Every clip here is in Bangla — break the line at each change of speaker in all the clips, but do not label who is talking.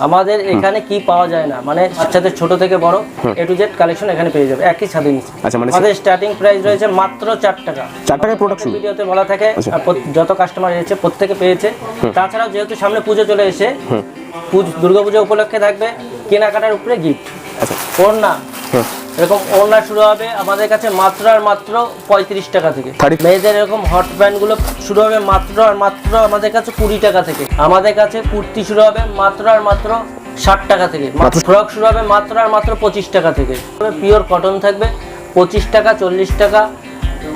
আমাদের এখানে কি পাওয়া যায় না? মানে বাচ্চাদের ছোট থেকে বড় এ টু জেড কালেকশন এখানে পেয়ে যাবে। একই ছাদের নিচে
আচ্ছা, মানে
আমাদের স্টার্টিং প্রাইস রয়েছে মাত্র 4 টাকা।
4 টাকায় প্রোডাক্ট শুরু
ভিডিওতে বলা থাকে
আচ্ছা।
যত কাস্টমার এসেছে প্রত্যেকে পেয়েছে। তাছাড়াও যেহেতু সামনে পুজো চলে এসে পুজ- দুর্গাপুজো উপলক্ষে থাকবে কেনাকাটার উপরে গিফট
আচ্ছা। না।
এরকম ওড়না শুরু হবে আমাদের কাছে মাত্র আর মাত্র পঁয়ত্রিশ টাকা থেকে। মেয়েদের এরকম হট প্যান্টগুলো শুরু হবে মাত্র আর মাত্র আমাদের কাছে কুড়ি টাকা থেকে। আমাদের কাছে কুর্তি শুরু হবে মাত্র আর মাত্র ষাট টাকা থেকে। ফ্রক শুরু হবে মাত্র আর মাত্র পঁচিশ টাকা থেকে। পিওর কটন থাকবে পঁচিশ টাকা চল্লিশ টাকা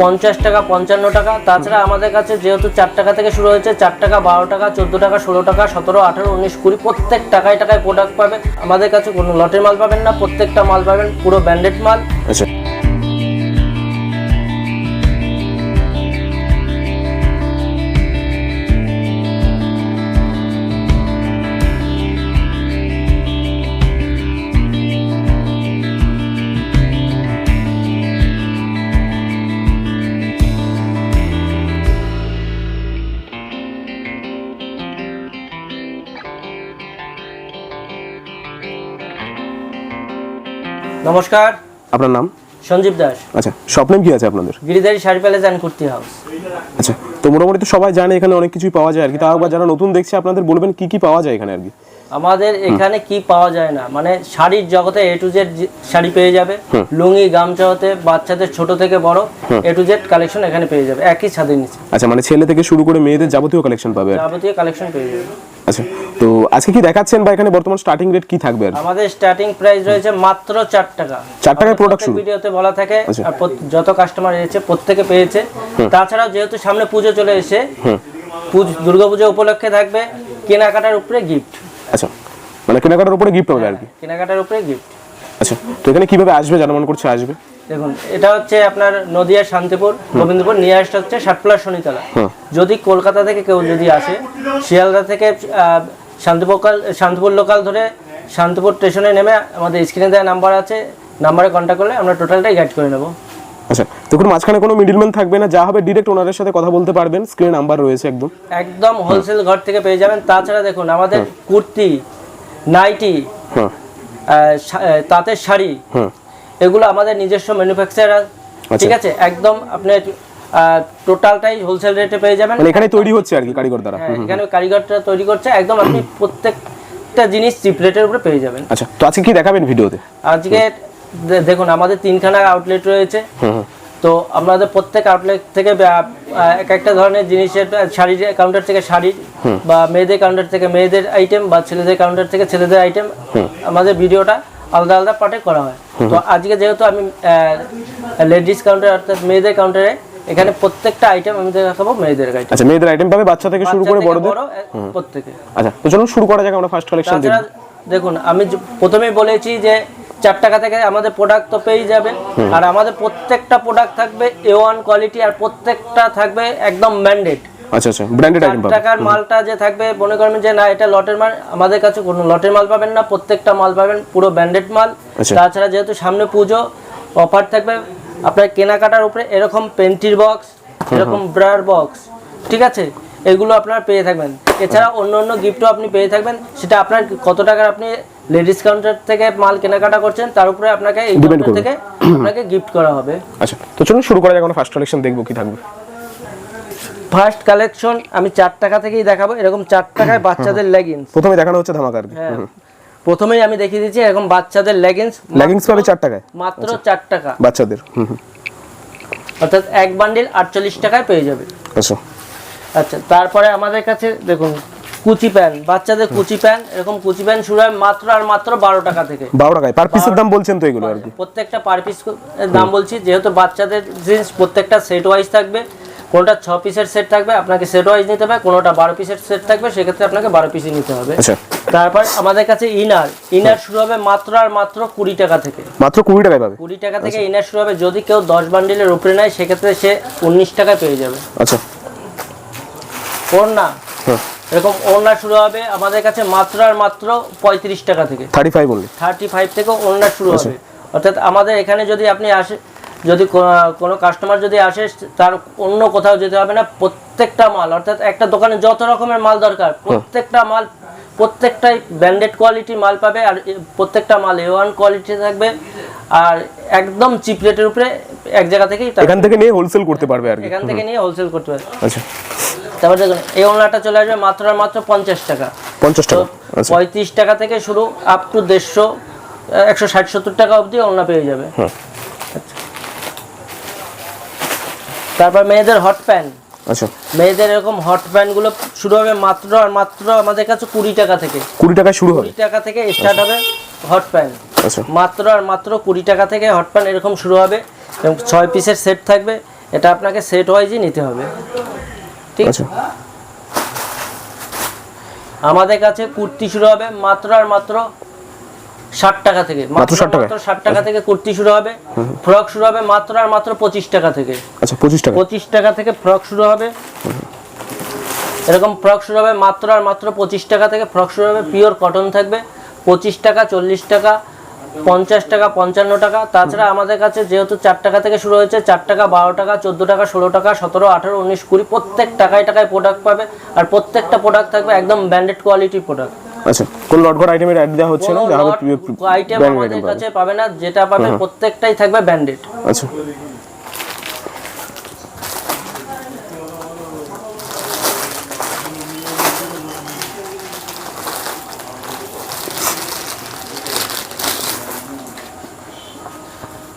পঞ্চাশ টাকা, পঞ্চান্ন টাকা। তাছাড়া আমাদের কাছে যেহেতু চার টাকা থেকে শুরু হয়েছে, চার টাকা, বারো টাকা, চোদ্দ টাকা, ষোলো টাকা, সতেরো, আঠারো, উনিশ, কুড়ি, প্রত্যেক টাকায় টাকায় প্রোডাক্ট পাবেন আমাদের কাছে কোনো লটের মাল পাবেন না, প্রত্যেকটা মাল পাবেন, পুরো ব্র্যান্ডেড মাল।
আচ্ছা।
নমস্কার।
আপনার নাম?
সঞ্জীব দাস।
আচ্ছা নেম কি আছে আপনাদের?
Giridhari sari palace and kurti house.
আচ্ছা তো মোটামুটি তো সবাই জানে এখানে অনেক কিছুই পাওয়া যায় আর কি। তাও একবার যারা নতুন দেখছে আপনাদের বলবেন কি কি পাওয়া যায় এখানে আর কি?
আমাদের এখানে কি পাওয়া যায় না? মানে শাড়ির জগতে এ টু জেড শাড়ি পেয়ে যাবে। লুঙ্গি গামছা হতে বাচ্চাদের ছোট থেকে বড় এ টু জেড কালেকশন এখানে পেয়ে যাবে। একই ছাদের নিচে।
আচ্ছা মানে ছেলে থেকে শুরু করে মেয়েদের যাবতীয় কালেকশন পাবে।
যাবতীয় কালেকশন পেয়ে যাবে।
আচ্ছা তো আজকে কি দেখাচ্ছেন বা এখানে বর্তমান স্টার্টিং রেট কি থাকবে
আমাদের স্টার্টিং প্রাইস রয়েছে মাত্র চার টাকা।
চার টাকায় প্রোডাক্ট শুরু
ভিডিওতে বলা থাকে
আচ্ছা।
আর যত কাস্টমার এসেছে প্রত্যেকে পেয়েছে। তাছাড়াও যেহেতু সামনে পুজো চলে এসে পুজ- দুর্গাপুজো উপলক্ষে থাকবে কেনাকাটার উপরে গিফট
আচ্ছা মানে কেনাকাটার উপরে গিফট হবে আর কি?
কেনাকাটার উপরে গিফট
আচ্ছা তো এখানে কীভাবে আসবে জানা মনে করছে আসবে?
দেখুন এটা হচ্ছে আপনার নদিয়া শান্তিপুর গোবিন্দপুর নিয়ারেস্ট হচ্ছে ষাটপ্লা শনিতলা। যদি কলকাতা থেকে কেউ যদি আসে শিয়ালদা থেকে শান্তিপুর শান্তিপুর লোকাল ধরে শান্তিপুর স্টেশনে নেমে আমাদের স্ক্রিনে দেওয়া নাম্বার আছে নাম্বারে কন্ট্যাক্ট করলে আমরা টোটালটাই গাইড করে নেব।
আচ্ছা তো কোনো মাঝখানে কোনো মিডিলম্যান থাকবে না যা হবে ডিরেক্ট ওনারের সাথে কথা বলতে পারবেন স্ক্রিনে নাম্বার রয়েছে একদম।
একদম হোলসেল ঘর থেকে পেয়ে যাবেন তাছাড়া দেখুন আমাদের কুর্তি নাইটি তাঁতের শাড়ি
হুম।
এগুলো আমাদের নিজস্ব ম্যানুফ্যাকচারার ঠিক আছে? একদম আপনি টোটালটাই হোলসেল রেটে পেয়ে যাবেন।
মানে এখানে তৈরি হচ্ছে আর কি কারিগর দ্বারা।
হ্যাঁ, এখানে কারিগরটা তৈরি করছে। একদম আপনি প্রত্যেকটা জিনিস চিপ রেটের উপরে পেয়ে যাবেন।
আচ্ছা তো আজকে কি দেখাবেন ভিডিওতে?
আজকে দেখুন আমাদের তিনখানা আউটলেট রয়েছে। তো আমাদের প্রত্যেক আউটলেট থেকে এক একটা ধরনের জিনিসের শাড়ির কাউন্টার থেকে শাড়ির বা মেয়েদের কাউন্টার থেকে মেয়েদের আইটেম বা ছেলেদের কাউন্টার থেকে ছেলেদের আইটেম আমাদের ভিডিওটা আলাদা আলাদা পার্টে করা হয়। তো আজকে যেহেতু আমি লেডিস কাউন্টার অর্থাৎ মেয়েদের কাউন্টারে এখানে প্রত্যেকটা আইটেম আমি দেখাবো মেয়েদের আইটেম
আচ্ছা মেয়েদের আইটেম পাবে বাচ্চা থেকে শুরু করে বড়দের?
বড় প্রত্যেকে।
আচ্ছা তো চলুন শুরু করা যাক আমরা ফার্স্ট কালেকশন দেখি
দেখুন আমি প্রথমেই বলেছি যে চার টাকা থেকে আমাদের প্রোডাক্ট তো পেয়ে যাবেন। আর আমাদের প্রত্যেকটা প্রোডাক্ট থাকবে এ ওয়ান কোয়ালিটি আর প্রত্যেকটা থাকবে একদম ম্যান্ডেট
আচ্ছা আচ্ছা ব্র্যান্ডেড আইটেম পাবে
টাকার মালটা যে থাকবে মনে করবেন যে না এটা লটের মাল আমাদের কাছে কোনো লটের মাল পাবেন না প্রত্যেকটা মাল পাবেন পুরো ব্র্যান্ডেড মাল।
আচ্ছা।
তাছাড়া যেহেতু সামনে পুজো অফার থাকবে আপনার কেনাকাটার উপরে এরকম পেন্টির বক্স এরকম ব্রার বক্স ঠিক আছে? এগুলো আপনারা পেয়ে থাকবেন। এছাড়া অন্য অন্য গিফটও আপনি পেয়ে থাকবেন সেটা আপনার কত টাকার আপনি লেডিস কাউন্টার থেকে মাল কেনাকাটা করছেন তার উপরে আপনাকে এই থেকে আপনাকে গিফট করা হবে।
আচ্ছা তো চলুন শুরু করা যাক আমরা ফার্স্ট কালেকশন দেখব কি থাকবে।
ফার্স্ট কালেকশন আমি চার টাকা থেকেই দেখাবো। এরকম চার টাকায় বাচ্চাদের লেগিংস
প্রথমে দেখানো হচ্ছে ধামাকা আর কি
হ্যাঁ প্রথমেই আমি দেখিয়ে দিচ্ছি এরকম বাচ্চাদের লেগিংস
লেগিংস পাবে চার টাকায়?
মাত্র চার টাকা।
বাচ্চাদের
অর্থাৎ এক বান্ডিল আটচল্লিশ টাকায় পেয়ে যাবে।
আচ্ছা।
আচ্ছা তারপরে আমাদের কাছে দেখুন কুচি প্যান বাচ্চাদের কুচি প্যান এরকম কুচি প্যান শুরু হয় মাত্র আর মাত্র বারো টাকা থেকে।
বারো টাকায়। পার পিসের দাম বলছেন তো এগুলো আর কি
প্রত্যেকটা পার পিস দাম বলছি যেহেতু বাচ্চাদের জিন্স প্রত্যেকটা সেট ওয়াইজ থাকবে কোনোটা ছ পিসের সেট থাকবে আপনাকে সেট ওয়াইজ নিতে হবে কোনোটা বারো পিসের সেট থাকবে সেক্ষেত্রে আপনাকে বারো পিসই নিতে হবে।
আচ্ছা।
তারপর আমাদের কাছে ইনার ইনার শুরু হবে মাত্র আর মাত্র কুড়ি টাকা থেকে।
মাত্র কুড়ি টাকায় পাবে।
কুড়ি টাকা থেকে ইনার শুরু হবে যদি কেউ দশ বান্ডিলের উপরে নেয় সেক্ষেত্রে সে উনিশ টাকায় পেয়ে যাবে।
আচ্ছা।
ওড়না।
হ্যাঁ।
এরকম ওড়না শুরু হবে আমাদের কাছে মাত্র আর মাত্র পঁয়ত্রিশ টাকা থেকে।
থার্টি ফাইভ
থার্টি ফাইভ থেকে ওড়না শুরু হবে। অর্থাৎ আমাদের এখানে যদি আপনি আসে যদি কোনো কাস্টমার যদি আসে তার অন্য কোথাও যেতে হবে না প্রত্যেকটা মাল অর্থাৎ একটা দোকানে যত রকমের মাল দরকার প্রত্যেকটা মাল প্রত্যেকটাই ব্র্যান্ডেড কোয়ালিটি মাল পাবে আর প্রত্যেকটা মাল এ ওয়ান কোয়ালিটি থাকবে আর একদম চিপ রেটের উপরে এক জায়গা থেকেই
এখান থেকে নিয়ে হোলসেল করতে পারবে আর
এখান থেকে নিয়ে হোলসেল করতে পারবে।
আচ্ছা।
তারপর দেখুন এই ওনাটা চলে আসবে মাত্র আর মাত্র পঞ্চাশ টাকা।
পঞ্চাশ টাকা। আচ্ছা।
পঁয়ত্রিশ টাকা থেকে শুরু আপ টু দেড়শো একশো ষাট সত্তর টাকা অবধি ওনা পেয়ে যাবে
হুম।
আচ্ছা। তারপর মেয়েদের হট প্যান্ট
আচ্ছা।
মেয়েদের এরকম হট প্যান্টগুলো শুরু হবে মাত্র আর মাত্র আমাদের কাছে কুড়ি টাকা থেকে।
কুড়ি টাকায় শুরু হবে?
কুড়ি টাকা থেকে স্টার্ট হবে হট প্যান্ট
আচ্ছা।
মাত্র আর মাত্র কুড়ি টাকা থেকে হট প্যান্ট এরকম শুরু হবে এবং ছয় পিসের সেট থাকবে। এটা আপনাকে সেট ওয়াইজই নিতে হবে। ঠিক? আছে
আচ্ছা।
আমাদের কাছে কুর্তি শুরু হবে মাত্র আর মাত্র ষাট টাকা থেকে।
মাত্র 60 টাকা?
ষাট টাকা থেকে কুর্তি শুরু হবে ফ্রক শুরু হবে মাত্র আর মাত্র পঁচিশ টাকা থেকে।
আচ্ছা পঁচিশ টাকা?
পঁচিশ টাকা থেকে ফ্রক শুরু হবে। এরকম ফ্রক শুরু হবে মাত্র আর মাত্র পঁচিশ টাকা থেকে। ফ্রক শুরু হবে পিওর কটন থাকবে। পঁচিশ টাকা চল্লিশ টাকা পঞ্চাশ টাকা পঞ্চান্ন টাকা। তাছাড়া আমাদের কাছে যেহেতু চার টাকা থেকে শুরু হয়েছে চার টাকা বারো টাকা চোদ্দ টাকা ষোলো টাকা সতেরো আঠারো উনিশ কুড়ি প্রত্যেক টাকায় টাকায় প্রোডাক্ট পাবে। আর প্রত্যেকটা প্রোডাক্ট থাকবে একদম ব্র্যান্ডেড কোয়ালিটির প্রোডাক্ট
আচ্ছা কোন লটঘর আইটেমের অ্যাড দেওয়া হচ্ছে না? যা হবে
আইটেম আমাদের কাছে পাবে না যেটা পাবে প্রত্যেকটাই থাকবে ব্র্যান্ডেড
আচ্ছা।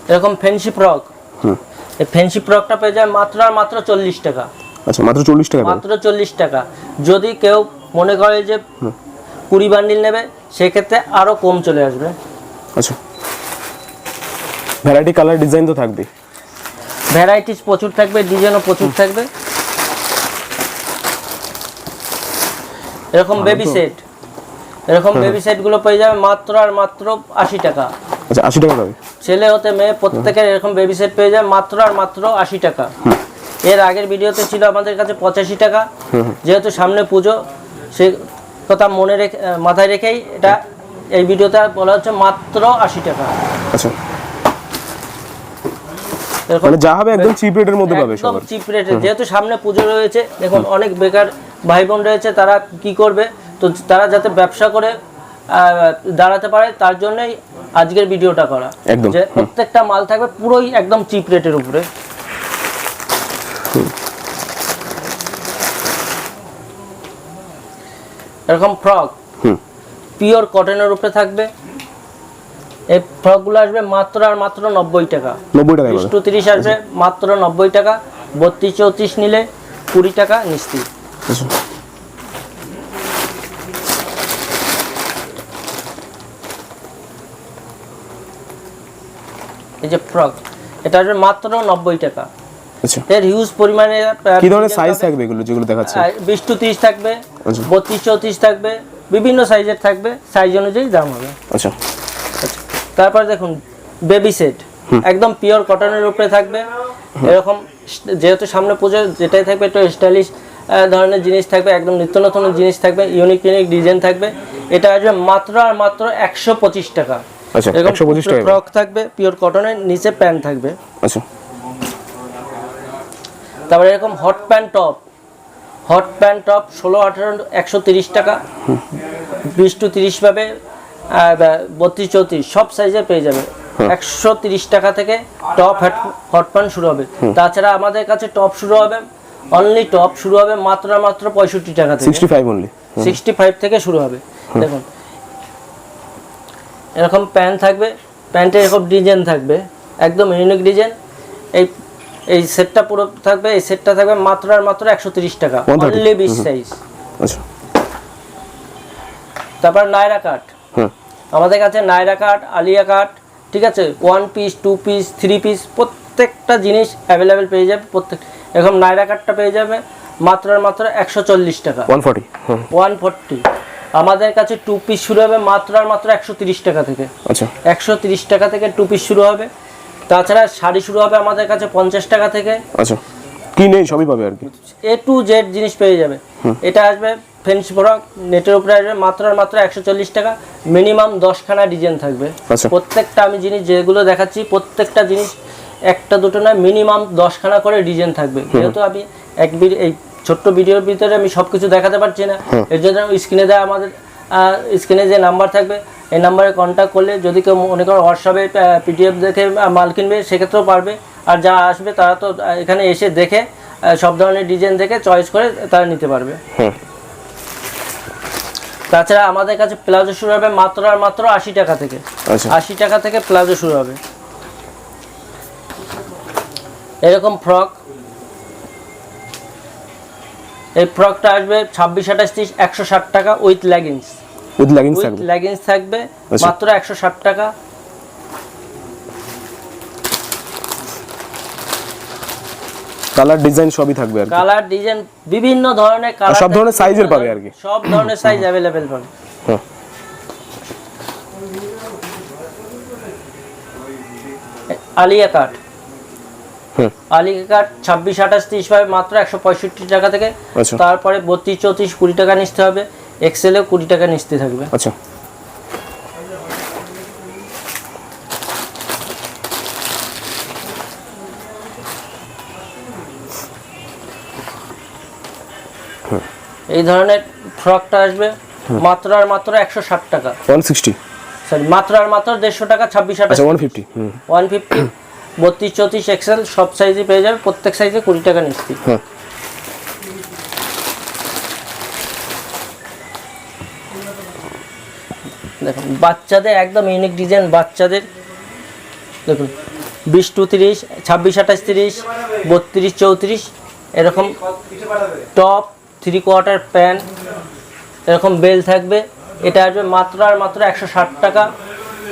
এরকম ফ্যান্সি ফ্রক
হুম।
এই ফ্যান্সি ফ্রকটা পেয়ে যায় মাত্র আর মাত্র চল্লিশ টাকা।
আচ্ছা মাত্র চল্লিশ টাকা
মাত্র চল্লিশ টাকা। যদি কেউ মনে করে যে কুড়ি বান্ডিল নেবে সেক্ষেত্রে আরও কম চলে আসবে।
আচ্ছা। ভ্যারাইটি কালার ডিজাইন তো থাকবে
ভ্যারাইটিস প্রচুর থাকবে ডিজাইনও প্রচুর থাকবে। এরকম বেবি সেট এরকম বেবি সেটগুলো পেয়ে যাবে মাত্র আর মাত্র আশি টাকা।
আচ্ছা আশি টাকা পাবে
ছেলে হতে মেয়ে প্রত্যেকের এরকম বেবি সেট পেয়ে যাবে মাত্র আর মাত্র আশি টাকা। এর আগের ভিডিওতে ছিল আমাদের কাছে পঁচাশি টাকা। যেহেতু সামনে পুজো সে কথা মনে রেখে মাথায় রেখেই এটা এই ভিডিওতে বলা হচ্ছে মাত্র আশি টাকা।
আচ্ছা। মানে যা হবে একদম চিপ রেটের মধ্যে পাবে
একদম চিপ রেটে যেহেতু সামনে পুজো রয়েছে দেখুন অনেক বেকার ভাই বোন রয়েছে তারা কি করবে? তো তারা যাতে ব্যবসা করে আহ, দাঁড়াতে পারে তার জন্যই আজকের ভিডিওটা করা। যে প্রত্যেকটা মাল থাকবে পুরোই একদম চিপ রেটের উপরে। এরকম ফ্রক পিওর কটনের উপরে থাকবে। এই ফ্রকগুলো আসবে মাত্র আর মাত্র নব্বই টাকা।
নব্বই পাবে
টু তিরিশ আসবে মাত্র নব্বই টাকা। বত্রিশ চৌত্রিশ নিলে কুড়ি টাকা নিস্তি
আচ্ছা।
এই যে ফ্রক এটা আসবে মাত্র নব্বই টাকা।
আচ্ছা।
এর হিউজ পরিমাণে
কি ধরনের সাইজ থাকবে এগুলো যেগুলো দেখাচ্ছে?
বিশ টু তিরিশ থাকবে
আচ্ছা।
বত্রিশ চৌত্রিশ থাকবে বিভিন্ন সাইজের থাকবে সাইজ অনুযায়ী দাম হবে।
আচ্ছা।
তারপর দেখুন বেবি সেট একদম পিওর কটনের উপরে থাকবে। এরকম যেহেতু সামনে পুজো যেটাই থাকবে একটু স্টাইলিশ ধরনের জিনিস থাকবে একদম নিত্য নতুন জিনিস থাকবে ইউনিক ইউনিক ডিজাইন থাকবে। এটা আসবে মাত্র আর মাত্র একশো পঁচিশ টাকা।
আচ্ছা একশো পঁচিশ টাকা
ফ্রক থাকবে পিওর কটনের নিচে প্যান্ট থাকবে।
আচ্ছা।
তারপরে এরকম hot pant top hot pant top ষোলো আঠারো একশো তিরিশ টাকা। বিশ টু তিরিশ পাবে বত্রিশ চৌত্রিশ সব সাইজে পেয়ে যাবে। একশো তিরিশ টাকা থেকে টপ হট প্যান্ট শুরু হবে। তাছাড়া আমাদের কাছে টপ শুরু হবে অনলি টপ শুরু হবে মাত্র মাত্র পঁয়ষট্টি টাকা থেকে।
Sixty five only
sixty five থেকে শুরু হবে। দেখুন এরকম প্যান্ট থাকবে প্যান্টে এরকম ডিজাইন থাকবে একদম ইউনিক ডিজাইন এই এই সেটটা পুরো থাকবে এই সেটটা থাকবে মাত্র আর মাত্র একশো তিরিশ টাকা।
130
অনলি বিশ সাইজ
আচ্ছা।
তারপর নায়রা কাট
হুম
আমাদের কাছে নায়রা কাট আলিয়া কাট ঠিক আছে? One piece two piece three piece প্রত্যেকটা জিনিস অ্যাভেলেবেল পেয়ে যাবে প্রত্যেক এরকম নায়রা কাটটা পেয়ে যাবে মাত্র আর মাত্র একশো চল্লিশ টাকা।
One forty hmm
one forty আমাদের কাছে টু পিস শুরু হবে মাত্র আর মাত্র একশো তিরিশ টাকা থেকে।
আচ্ছা।
একশো তিরিশ টাকা থেকে টু পিস শুরু হবে। তাছাড়া শাড়ি শুরু হবে আমাদের কাছে পঞ্চাশ টাকা থেকে।
আচ্ছা কি নেই সবই পাবে আর কি?
এ টু জেড জিনিস পেয়ে যাবে। এটা আসবে ফেন্স ফ্রক নেটের উপরে আসবে মাত্র মাত্র একশো চল্লিশ টাকা। মিনিমাম দশখানা ডিজাইন থাকবে।
আচ্ছা।
প্রত্যেকটা আমি জিনিস যেগুলো দেখাচ্ছি প্রত্যেকটা জিনিস একটা দুটো না মিনিমাম দশখানা করে ডিজাইন থাকবে। যেহেতু আমি এক এই ছোট্ট ভিডিওর ভিতরে আমি সব কিছু দেখাতে পারছি না। এর জন্য স্ক্রিনে দেওয়া আমাদের স্ক্রিনে যে নাম্বার থাকবে এই নাম্বারে কন্ট্যাক্ট করলে যদি কেউ মনে করো হোয়াটসঅ্যাপে পিডিএফ দেখে মাল কিনবে সেক্ষেত্রেও পারবে। আর যারা আসবে তারা তো এখানে এসে দেখে সব ধরনের ডিজাইন দেখে চয়েস করে তারা নিতে পারবে। তাছাড়া আমাদের কাছে প্লাজো শুরু হবে মাত্র আর মাত্র আশি টাকা থেকে।
আচ্ছা।
আশি টাকা থেকে প্লাজো শুরু হবে। এরকম ফ্রক এই ফ্রকটা আসবে ছাব্বিশ আঠাশ তিরিশ একশো ষাট টাকা with leggings
with leggings
with
থাকবে।
লেগিংস থাকবে
আচ্ছা।
মাত্র একশো ষাট টাকা।
কালার ডিজাইন সবই থাকবে আর
কালার ডিজাইন বিভিন্ন ধরনের কালার
সব ধরনের size-এর পাবে আর কি।
সব ধরনের সাইজ অ্যাভেলেবেল পাবে। আলিয়া কাট
হুম।
আলিয়া কাট ছাব্বিশ আঠাশ তিরিশ পাবে মাত্র একশো পঁয়ষট্টি টাকা থেকে।
আচ্ছা।
তারপরে বত্রিশ চৌত্রিশ কুড়ি টাকা নিতে হবে। এক্সেলে কুড়ি টাকা নিতে থাকবে।
আচ্ছা।
এই ধরনের ফ্রকটা আসবে মাত্র আর মাত্র একশো ষাট টাকা।
ওয়ান সিক্সটি
সরি মাত্র আর মাত্র দেড়শো টাকা ছাব্বিশ
আচ্ছা ওয়ান ফিফটি
ওয়ান ফিফটি বত্রিশ চৌত্রিশ এক্সেল সব সাইজে পেয়ে যাবে প্রত্যেক সাইজে কুড়ি টাকা নিচ্ছি
হ্যাঁ।
দেখুন বাচ্চাদের একদম ইউনিক ডিজাইন বাচ্চাদের দেখুন বিশ টু তিরিশ ছাব্বিশ আঠাশ তিরিশ বত্রিশ চৌত্রিশ এরকম টপ থ্রি কোয়ার্টার প্যান্ট এরকম বেল থাকবে এটা আসবে মাত্র আর মাত্র একশো ষাট টাকা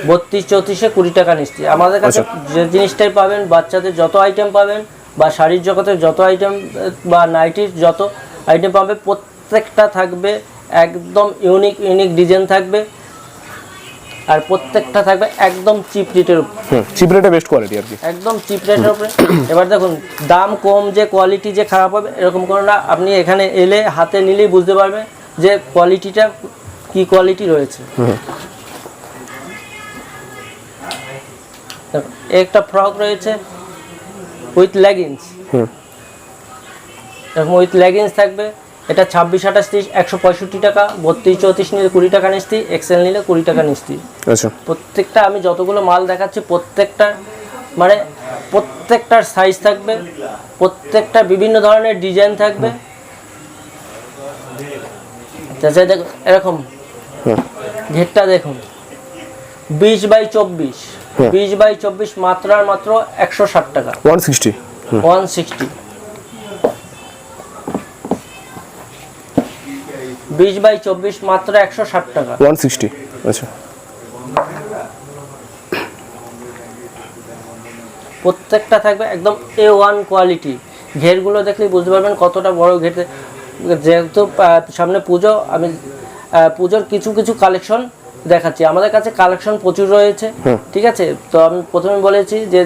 বত্রিশ চৌত্রিশে কুড়ি টাকা নিচ্ছি আমাদের কাছে যে জিনিসটাই পাবেন বাচ্চাদের যত আইটেম পাবেন বা শাড়ির জগতের যত আইটেম বা নাইটির যত আইটেম পাবে প্রত্যেকটা থাকবে একদম ইউনিক ইউনিক ডিজাইন থাকবে। আর প্রত্যেকটা থাকবে একদম চিপ রেটের উপর।
চিপ রেটে বেস্ট কোয়ালিটি আর কি।
একদম চিপ রেটের উপরে। এবার দেখুন দাম কম যে কোয়ালিটি যে খারাপ হবে এরকম করে না আপনি এখানে এলে হাতে নিলেই বুঝতে পারবেন যে কোয়ালিটিটা কি কোয়ালিটি রয়েছে। একটা ফ্রক রয়েছে উইথ লেগিংস
হুম।
এরকম উইথ লেগিংস থাকবে এটা ছাব্বিশ আঠাশ তিরিশ একশো পঁয়ষট্টি টাকা বত্রিশ চৌত্রিশ নিলে কুড়ি টাকা নিস্তি এক্সেল নিলে কুড়ি টাকা নিস্তি
আচ্ছা।
প্রত্যেকটা আমি যতগুলো মাল দেখাচ্ছি প্রত্যেকটা মানে প্রত্যেকটার সাইজ থাকবে প্রত্যেকটা বিভিন্ন ধরনের ডিজাইন থাকবে। তাছাড়া দেখুন এরকম। ঘেরটা দেখুন। বিশ বাই চব্বিশ। বিশ বাই চব্বিশ মাত্রার মাত্র একশো ষাট টাকা।
ওয়ান সিক্সটি
ওয়ান সিক্সটি বিশ বাই চব্বিশ মাত্র একশো ষাট টাকা।
ওয়ান সিক্সটি আচ্ছা।
প্রত্যেকটা থাকবে একদম এ ওয়ান কোয়ালিটি ঘেরগুলো দেখলেই বুঝতে পারবেন কতটা বড় ঘের। যেহেতু সামনে পুজো আমি পুজোর কিছু কিছু কালেকশন দেখাচ্ছি। আমাদের কাছে কালেকশন প্রচুর রয়েছে ঠিক আছে? তো আমি প্রথমে বলেছি যে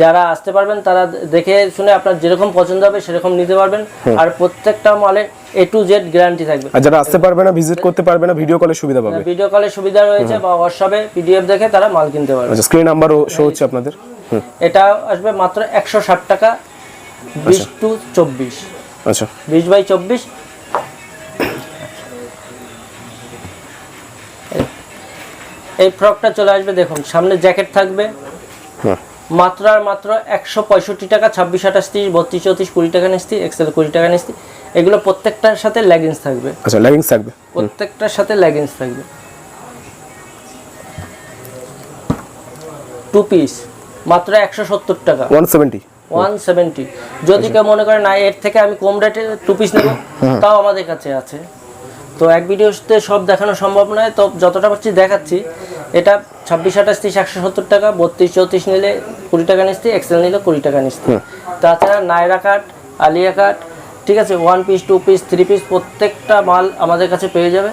যারা আসতে পারবেন তারা দেখে শুনে আপনার যেরকম পছন্দ হবে সেরকম নিতে পারবেন। আর প্রত্যেকটা মালে এ টু জেড গ্যারান্টি থাকবে।
আর যারা আসতে পারবে না ভিজিট করতে পারবে না ভিডিও কলে সুবিধা পাবে।
ভিডিও কলে সুবিধা রয়েছে বা হোয়াটসঅ্যাপে পিডিএফ দেখে তারা মাল কিনতে পারবে।
আচ্ছা স্ক্রিন নাম্বারও শো হচ্ছে আপনাদের।
এটা আসবে মাত্র একশো ষাট টাকা বিশ টু চব্বিশ।
আচ্ছা।
বিশ বাই চব্বিশ। এই ফ্রকটা চলে আসবে দেখুন সামনে জ্যাকেট থাকবে।
হুম।
মাত্র আর মাত্র একশো পঁয়ষট্টি টাকা ছাব্বিশ আঠাশ তিরিশ বত্রিশ চৌত্রিশ কুড়ি টাকা নিস্তি এক্সেল কুড়ি টাকা নিস্তি। এগুলো প্রত্যেকটার সাথে লেগিংস থাকবে।
আচ্ছা লেগিংস থাকবে।
প্রত্যেকটার সাথে লেগিংস থাকবে। টু পিস মাত্র একশো সত্তর টাকা।
ওয়ান সেভেন্টি
ওয়ান সেভেন্টি যদি কেউ মনে করে না এর থেকে আমি কম রেটে টু পিস নেব তাও আমাদের কাছে আছে। তো এক ভিডিওতে সব দেখানো সম্ভব নয় তো যতটা পারছি দেখাচ্ছি। এটা ছাব্বিশ আঠাশ তিরিশ একশো সত্তর টাকা বত্রিশ চৌত্রিশ নিলে কুড়ি টাকা নিস্তি এক্সেল নিলে কুড়ি টাকা নিস্তি তাছাড়া নায়রা কাট আলিয়া কাট ঠিক আছে one piece two piece three piece প্রত্যেকটা মাল আমাদের কাছে পেয়ে যাবে।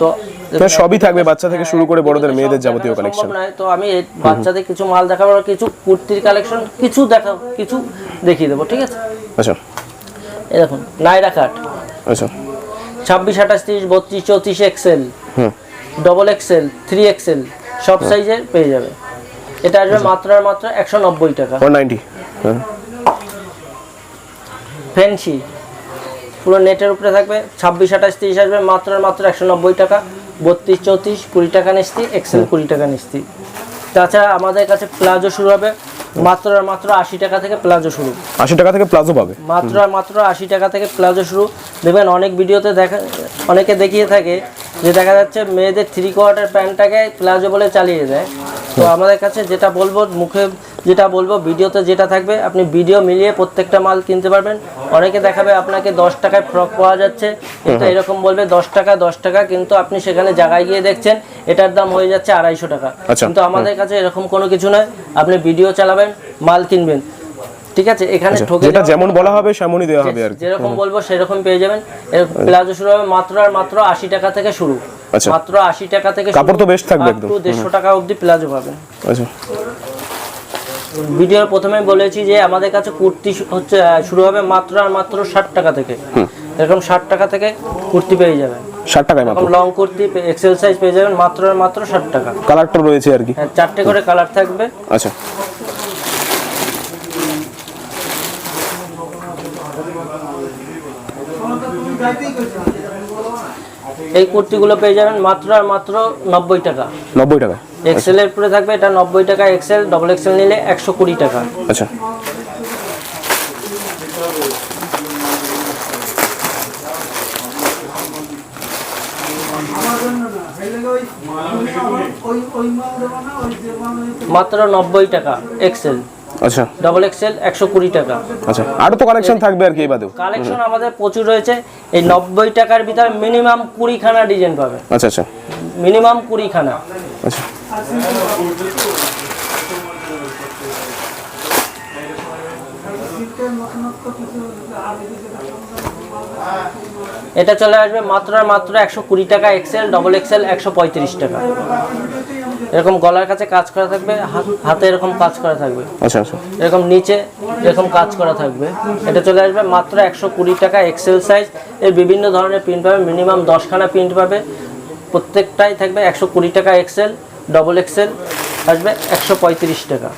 তো
হ্যাঁ, সবই থাকবে বাচ্চা থেকে শুরু করে বড়দের মেয়েদের যাবতীয় কালেকশন
তো আমি বাচ্চাদের কিছু মাল দেখাবো কিছু কুর্তির কালেকশন কিছু দেখা কিছু দেখিয়ে দেবো ঠিক আছে?
আচ্ছা।
এই দেখুন নাইরা কাট
আচ্ছা।
ছাব্বিশ আঠাশ তিরিশ বত্রিশ চৌত্রিশ XL double XL three XL সব সাইজের পেয়ে যাবে। এটা আসবে মাত্র আর মাত্র একশো নব্বই টাকা।
ওয়ান নাইনটি হ্যাঁ।
ফ্যান্সি পুরো নেটের উপরে থাকবে ছাব্বিশ আঠাশ তিরিশ আসবে মাত্র আর মাত্র একশো নব্বই টাকা। বত্রিশ চৌত্রিশ কুড়ি টাকা নিস্তি এক্সেল কুড়ি টাকা নিস্তি তাছাড়া আমাদের কাছে প্লাজো শুরু হবে মাত্র আর মাত্র আশি টাকা থেকে প্লাজো শুরু।
আশি টাকা থেকে প্লাজো পাবে।
মাত্র আর মাত্র আশি টাকা থেকে প্লাজো শুরু। দেখবেন অনেক ভিডিওতে দেখা অনেকে দেখিয়ে থাকে যে দেখা যাচ্ছে মেয়েদের থ্রি কোয়ার্টার প্যান্টটাকে প্লাজো বলে চালিয়ে দেয়। তো আমাদের কাছে যেটা বলব মুখে যেটা বলব ভিডিওতে যেটা থাকবে আপনি ভিডিও মিলিয়ে প্রত্যেকটা মাল কিনতে পারবেন। অনেকে দেখাবে আপনাকে দশ টাকায় ফ্রক পাওয়া যাচ্ছে কিন্তু এরকম বলবে দশ টাকা দশ টাকা কিন্তু আপনি সেখানে জায়গায় গিয়ে দেখছেন এটার দাম হয়ে যাচ্ছে আড়াইশো টাকা।
আচ্ছা।
কিন্তু আমাদের কাছে এরকম কোনো কিছু নয় আপনি ভিডিও চালাবেন মাল কিনবেন। ঠিক আছে? এখানে ঠকে
যেটা যেমন বলা হবে সেমনই দেওয়া হবে আর
যেরকম বলব সেরকম পেয়ে যাবেন। এর প্লাজো শুরু হবে মাত্র আর মাত্র আশি টাকা থেকে শুরু।
আচ্ছা।
মাত্র আশি টাকা থেকে
কাপড় তো বেশ থাকবে একদম।
দেড়শো টাকা অবধি প্লাজো পাবেন
আচ্ছা।
ভিডিওর প্রথমে বলেছি যে আমাদের কাছে কুর্তি হচ্ছে শুরু হবে মাত্র আর মাত্র ষাট টাকা থেকে। এরকম ষাট টাকা থেকে কুর্তি পেয়ে যাবেন।
ষাট টাকায় মাত্র?
লং কুর্তি এক্সেল সাইজ পেয়ে যাবেন মাত্র আর মাত্র ষাট টাকা।
কালারটা রয়েছে আর কি।
হ্যাঁ চারটে করে কালার থাকবে।
আচ্ছা।
এই কুর্তিগুলো পেয়ে যাবেন মাত্র আর মাত্র নব্বই টাকা।
নব্বই টাকা।
এক্সেল এর পরে থাকবে এটা নব্বই টাকা এক্সেল ডবল এক্সেল নিলে একশো কুড়ি টাকা।
আচ্ছা।
মাত্র নব্বই টাকা এক্সেল
আচ্ছা।
ডবল এক্সেল একশো কুড়ি টাকা।
আচ্ছা আরও তো কালেকশন থাকবে আর কি এই বাদেও।
কালেকশন আমাদের প্রচুর রয়েছে। এই নব্বই টাকার ভিতরে মিনিমাম কুড়িখানা ডিজাইন পাবে।
আচ্ছা আচ্ছা।
মিনিমাম কুড়িখানা।
আচ্ছা।
এটা চলে আসবে মাত্র মাত্র একশো কুড়ি টাকা এক্সেল ডবল এক্সেল একশো পঁয়ত্রিশ টাকা। এরকম গলার কাছে কাজ করা থাকবে হাত- এরকম কাজ করা থাকবে।
আচ্ছা আচ্ছা।
এরকম নিচে এরকম কাজ করা থাকবে। এটা চলে আসবে মাত্র একশো কুড়ি টাকা এক্সেল সাইজ এর বিভিন্ন ধরনের প্রিন্ট পাবে মিনিমাম দশখানা প্রিন্ট পাবে। প্রত্যেকটাই থাকবে একশো কুড়ি টাকা এক্সেল ডবল এক্সেল আসবে একশো পঁয়ত্রিশ টাকা।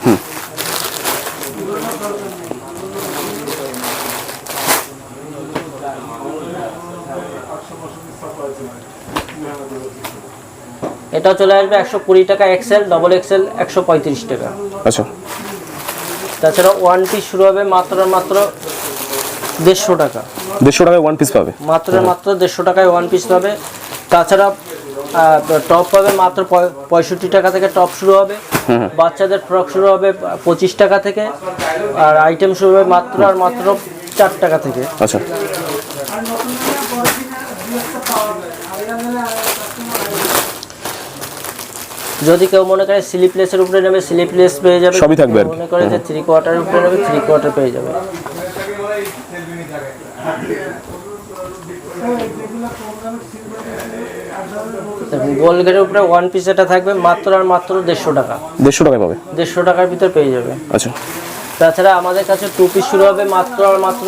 এটা চলে আসবে একশো কুড়ি টাকা এক্সেল ডবল এক্সেল একশো পঁয়ত্রিশ টাকা।
আচ্ছা।
তাছাড়া ওয়ান পিস শুরু হবে মাত্র মাত্র দেড়শো টাকা।
দেড়শো টাকায় ওয়ান পিস পাবে।
মাত্র মাত্র দেড়শো টাকায় ওয়ান পিস পাবে। তাছাড়া টপ পাবে মাত্র পঁয়- পঁয়ষট্টি টাকা থেকে টপ শুরু হবে। বাচ্চাদের ফ্রক শুরু হবে পঁচিশ টাকা থেকে। আর আইটেম শুরু হবে মাত্র আর মাত্র চার টাকা থেকে।
আচ্ছা।
যদি কেউ মনে করে স্লিপলেসের উপরে নেবে স্লিপলেস পেয়ে যাবে।
সবই থাকবে
মনে করে যে থ্রি কোয়ার্টারের উপরে নেবে থ্রি কোয়ার্টার পেয়ে যাবে। গোলগেটের উপরে ওয়ান পিস এটা থাকবে মাত্র আর মাত্র দেড়শো টাকা।
দেড়শো টাকায় পাবে।
দেড়শো টাকার ভিতর পেয়ে যাবে।
আচ্ছা।
তাছাড়া আমাদের কাছে টু পিস শুরু হবে মাত্র আর মাত্র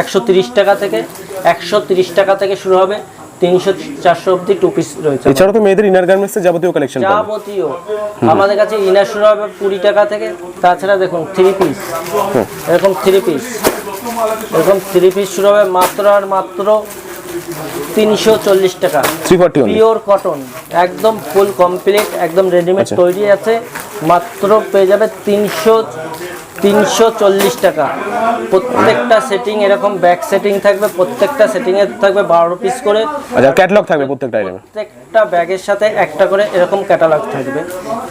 একশো তিরিশ টাকা থেকে একশো তিরিশ টাকা থেকে শুরু হবে। তিনশো চারশো অব্দি টু পিস রয়েছে।
এছাড়া তো মেয়েদের ইনার গার্মেন্টসের যাবতীয় কালেকশন
যাবতীয়। আমাদের কাছে ইনার শুরু হবে কুড়ি টাকা থেকে তাছাড়া দেখুন থ্রি পিস এরকম থ্রি পিস এরকম থ্রি পিস শুরু হবে মাত্র আর মাত্র তিনশো চল্লিশ টাকা। পিওর কটন একদম ফুল কমপ্লিট একদম রেডিমেড
আচ্ছা।
তৈরি আছে। মাত্র পেয়ে যাবে তিনশো তিনশো চল্লিশ টাকা। প্রত্যেকটা সেটিং এরকম ব্যাক সেটিং থাকবে প্রত্যেকটা সেটিংয়ে থাকবে বারো পিস করে।
আচ্ছা ক্যাটালগ থাকবে প্রত্যেকটা আইটেমে
প্রত্যেকটা ব্যাগের সাথে একটা করে এরকম ক্যাটালগ থাকবে।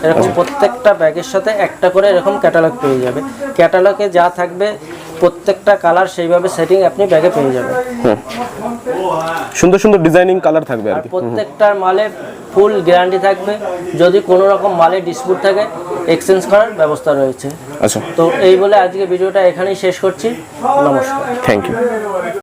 এরকম প্রত্যেকটা ব্যাগের সাথে একটা করে এরকম ক্যাটালগ পেয়ে যাবে। ক্যাটালগে যা থাকবে প্রত্যেকটা কালার সেইভাবে সেটিং আপনি ব্যাগে পেয়ে যাবেন।
সুন্দর সুন্দর ডিজাইনিং কালার থাকবে আর
প্রত্যেকটার মালে ফুল গ্যারান্টি থাকবে। যদি কোনো রকম মালে ডিসপুট থাকে এক্সচেঞ্জ করার ব্যবস্থা রয়েছে।
আচ্ছা।
তো এই বলে আজকে ভিডিওটা এখানেই শেষ করছি। নমস্কার।
Thank you